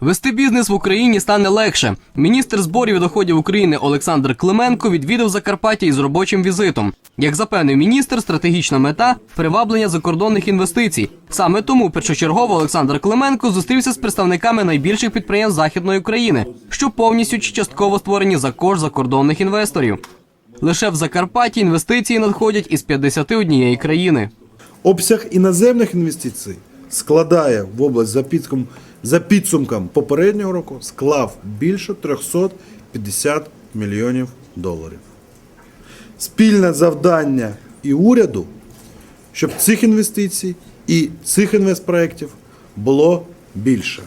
Вести бізнес в Україні стане легше. Міністр зборів і доходів України Олександр Клименко відвідав Закарпаття із робочим візитом. Як запевнив міністр, стратегічна мета приваблення закордонних інвестицій. Саме тому першочергово Олександр Клименко зустрівся з представниками найбільших підприємств західної України, що повністю чи частково створені за кошт закордонних інвесторів. Лише в Закарпатті інвестиції надходять із 51 країни. Обсяг іноземних інвестицій складає в область за підсумком, за підсумком попереднього року склав більше 350 мільйонів доларів. Спільне завдання і уряду, щоб цих інвестицій і цих інвестпроєктів було більше.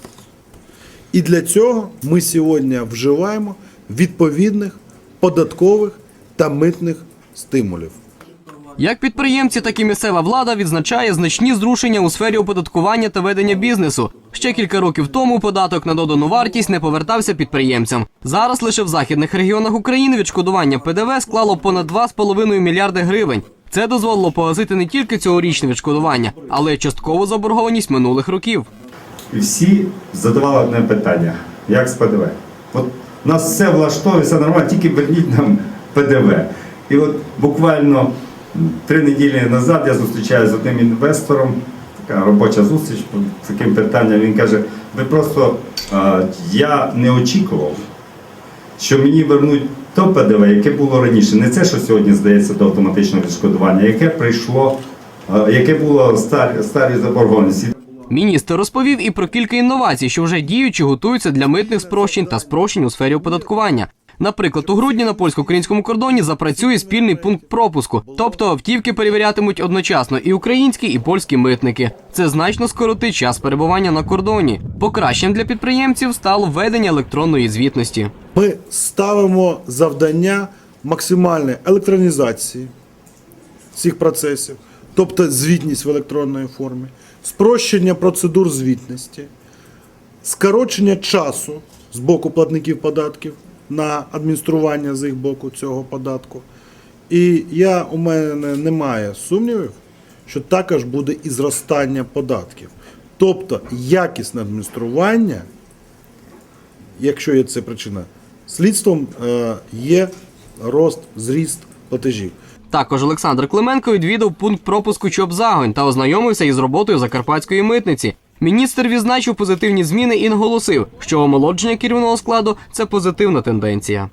І для цього ми сьогодні вживаємо відповідних податкових та митних стимулів. Як підприємці, так і місцева влада відзначає значні зрушення у сфері оподаткування та ведення бізнесу. Ще кілька років тому податок на додану вартість не повертався підприємцям. Зараз лише в західних регіонах України відшкодування ПДВ склало понад 2,5 мільярди гривень. Це дозволило погасити не тільки цьогорічне відшкодування, але й часткову заборгованість минулих років. Всі задавали одне питання: як з ПДВ? От нас все влаштовує, все нормально, тільки верніть нам ПДВ. І от буквально три неділі назад я зустрічаюся з одним інвестором, така робоча зустріч по таким питанням. Він каже: ви просто я не очікував, що мені вернуть то ПДВ, яке було раніше. Не це, що сьогодні здається до автоматичного відшкодування, яке прийшло, яке було старі, старі заборгованості. Міністр розповів і про кілька інновацій, що вже діють чи готуються для митних спрощень та спрощень у сфері оподаткування. Наприклад, у грудні на польсько-українському кордоні запрацює спільний пункт пропуску, тобто автівки перевірятимуть одночасно і українські, і польські митники. Це значно скоротить час перебування на кордоні. Покращенням для підприємців стало введення електронної звітності. Ми ставимо завдання максимальної електронізації цих процесів, тобто звітність в електронній формі, спрощення процедур звітності, скорочення часу з боку платників податків на адміністрування з їх боку цього податку. І я, у мене немає сумнівів, що також буде і зростання податків. Тобто якісне адміністрування якщо є це причина, слідством е, є рост, зріст платежів. Також Олександр Клименко відвідав пункт пропуску Чопзагонь та ознайомився із роботою закарпатської митниці. Міністр відзначив позитивні зміни і наголосив, що омолодження керівного складу це позитивна тенденція.